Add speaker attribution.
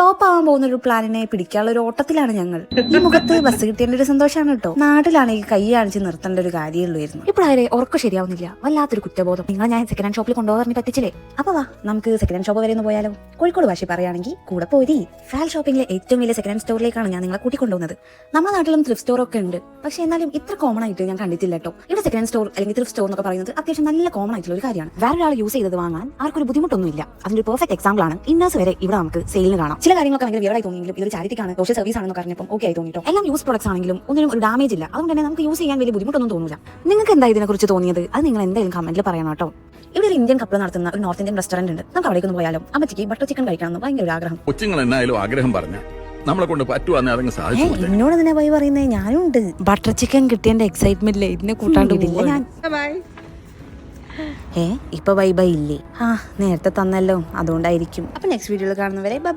Speaker 1: Flop ആവാൻ പോകുന്ന ഒരു പ്ലാനിനെ പിടിക്കാനുള്ള ഒരു ഓട്ടത്തിലാണ് ഞങ്ങൾ. ഈ മുഖത്ത് ബസ് കിട്ടിയതിന്റെ ഒരു സന്തോഷമാണ് കേട്ടോ. നാട്ടിലാണെങ്കിൽ കൈ കാണിച്ച് നിർത്തേണ്ട ഒരു കാര്യമുള്ളായിരുന്നു ഇപ്പോഴേ ഉറക്കം ശരിയാവുന്നില്ല. വല്ലാത്തൊരു കുറ്റബോധം. നിങ്ങൾ ഞാൻ സെക്കൻഡ് ഹാൻഡ് ഷോപ്പിൽ കൊണ്ടുപോകാൻ പറ്റിച്ചില്ലേ? അപ്പൊ വാ നമുക്ക് സെക്കൻഡ് ഹാൻഡ് ഷോപ്പ് വരെ ഒന്ന് പോയാലോ? കോഴിക്കോട് ഭാഷ പറയുകയാണെങ്കിൽ കൂടെ പോരി ഫാൽ ഷോപ്പിംഗിലെ ഏറ്റവും വലിയ സെക്കൻഡ് ഹാൻഡ് സ്റ്റോറിലേക്കാണ് ഞാൻ നിങ്ങളെ കൂട്ടിക്കൊണ്ടുപോകുന്നത്. നമ്മുടെ നാട്ടിലും ത്രിഫ്റ്റ് സ്റ്റോർ ഒക്കെ ഉണ്ട്. പക്ഷെ എന്നാലും ഇത്ര കോമൺ ആയിട്ട് ഞാൻ കണ്ടിട്ടില്ല കേട്ടോ. ഇവിടെ സെക്കൻഡ് സ്റ്റോർ അല്ലെങ്കിൽ ത്രിഫ്റ്റ് സ്റ്റോർ എന്നൊക്കെ പറയുന്നത് അത്യാവശ്യം നല്ല കോമൺ ആയിട്ടുള്ള ഒരു കാര്യമാണ്. വേറൊരാൾ യൂസ് ചെയ്തത് വാങ്ങാൻ ആർക്കൊരു ബുദ്ധിമുട്ടൊന്നുമില്ല. അതിന്റെ പെർഫെക്റ്റ് എക്സാമ്പിൾ ആണ്. ഇന്നേഴ്സ് വരെ ഇവിടെ നമുക്ക് സെയിലിന് കാണാം. ചില കാര്യങ്ങളൊക്കെ ഭയങ്കര വിയറായി തോന്നിയെങ്കിലും ഇതൊരു ചാരിറ്റിക്കാണ് സോഷ്യൽ സർവീസ് ആണെന്ന് പറഞ്ഞപ്പോൾ ഓക്കെ ആയി തോന്നിട്ടോ. എല്ലാം യൂസ് പ്രോഡക്ട്സ് ആണെങ്കിലും ഒന്നിനും ഒരു ഡാമേജ് ഇല്ല. അതുകൊണ്ട് തന്നെ നമുക്ക് യൂസ് ചെയ്യാൻ വലിയ ബുദ്ധിമുട്ടൊന്നും തോന്നില്ല നിങ്ങൾക്ക് എന്താ ഇതിനെക്കുറിച്ച് തോന്നിയത്? അത് നിങ്ങൾ എന്തെങ്കിലും കമന്റിൽ പറയണം കേട്ടോ. ഇവിടെ ഒരു ഇന്ത്യൻ കപ്പിൾ നടത്തുന്ന ഒരു നോർത്ത് ഇന്ത്യൻ റെസ്റ്റോറന്റ് ഉണ്ട്. നമുക്ക് അവിടേക്ക് ഒന്ന് പോയാലോ? അമ്മച്ചിക്ക് ബട്ടർ ചിക്കൻ കഴിക്കണമെന്ന് ഭയങ്കര ഒരു ആഗ്രഹം.
Speaker 2: കൊച്ചുങ്ങൾ എന്നായാലും ആഗ്രഹം പറഞ്ഞ നമ്മളെ കൊണ്ട് പറ്റുവാന്നെ അതങ്ങ്
Speaker 1: ഏ,
Speaker 2: സാധിച്ചു കൊടുത്തേ.
Speaker 1: എന്നോട് തന്നെ പോയി പറയുന്നത് ഞാനും ഉണ്ട്.
Speaker 3: ബട്ടർ ചിക്കൻ കിട്ടിയതിന്റെ എക്സൈറ്റ്മെന്റ് ഇതിനെ കൂട്ടാണ്ട്
Speaker 1: ഇതില്ല ഞാൻ ഏ ഇപ്പൊ ബൈ ബൈ ഇല്ലേ? ആ നേരത്തെ തന്നല്ലോ. അതുകൊണ്ടായിരിക്കും. അപ്പൊ നെക്സ്റ്റ് വീഡിയോയിൽ കാണുന്നവരെ ബൈ